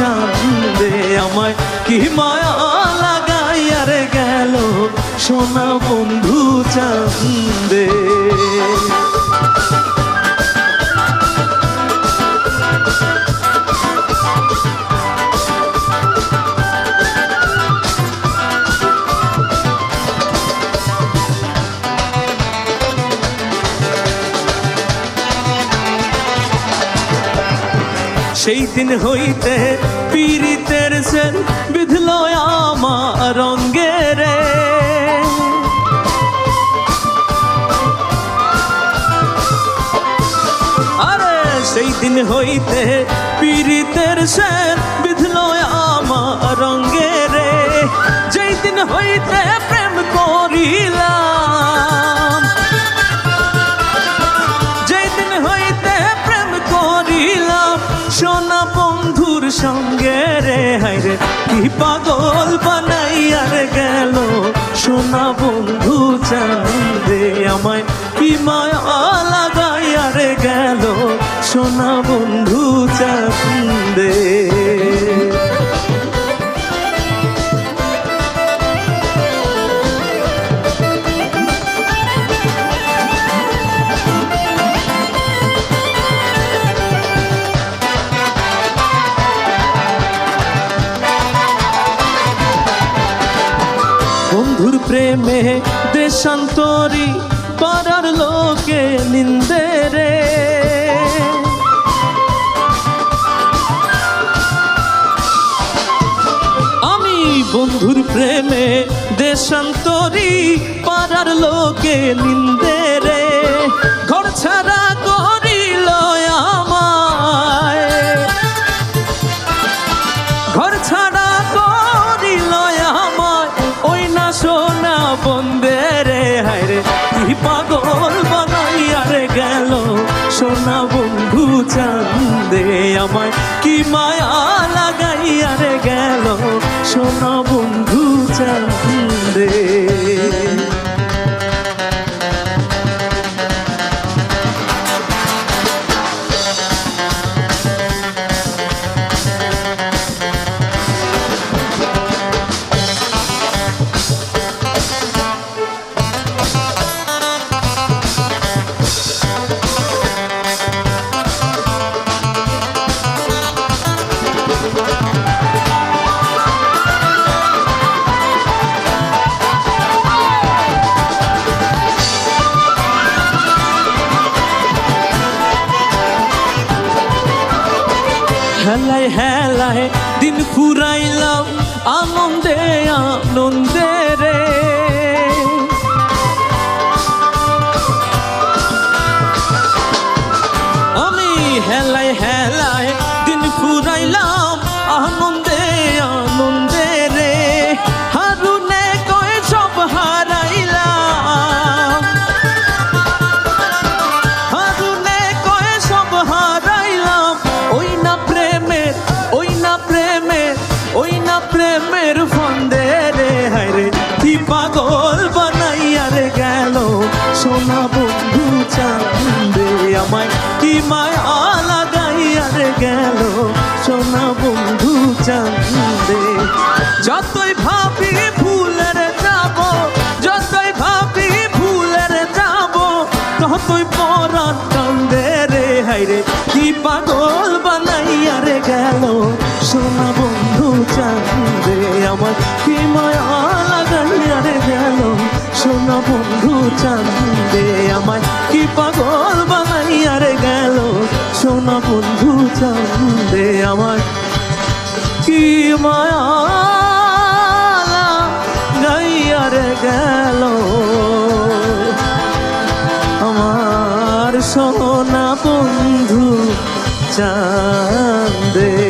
চান্দে আমায় কি মায়া লাগাইয়া রে গেল সোনা বন্ধু চান্দে সেই দিন হইতে পীড়িতের সেন বিধল আমার রঙ্গে রে আরে সেই দিন হইতে পীড়িতের সেন বিধল আমার রঙ্গে রে যেই দিন হইতে প্রেম করিলাম সোনা বন্ধুর সঙ্গে রে হাইরে কি পাগল বানাইয়ার গেল। সোনা বন্ধু চান্দে আমায় কি মায়া লাগাইয়ার গেল। সোনা বন্ধু চান্দে বন্ধুর প্রেমে দেশান্তরী পাড়ার লোকে নিন্দে রে। আমি বন্ধুর প্রেমে দেশান্তরী পাড়ার লোকে নিন্দে সোনা বন্দে রে, হায় রে, কি পাগল বানাইয়া রে গেল। সোনা বন্ধু চান্দে আমায় কি মায়া লাগাইয়া রে গেল। সোনা বন্ধু চান্দে হেলায় হেলায় দিন ফুরাইলাম আনন্দে আনন্দে রে। বন্ধু চান্দে যতই ভাবি ভুলের যাব, যতই ভাবি ভুলের যাব, ততই পরাণ কান্দে রে হাইরে কি পাগল বানাইয়া রে গেল সোনা বন্ধু চান্দে আমার কি মায়া লাগাইয়া রে গেল সোনা বন্ধু চান্দে আমায় কি পাগল বানাইয়া রে গেল সোনা বন্ধু চান্দে আমার কি মায়া লাগাইয়া রে গেল। আমার সোনা বন্ধু চাঁদে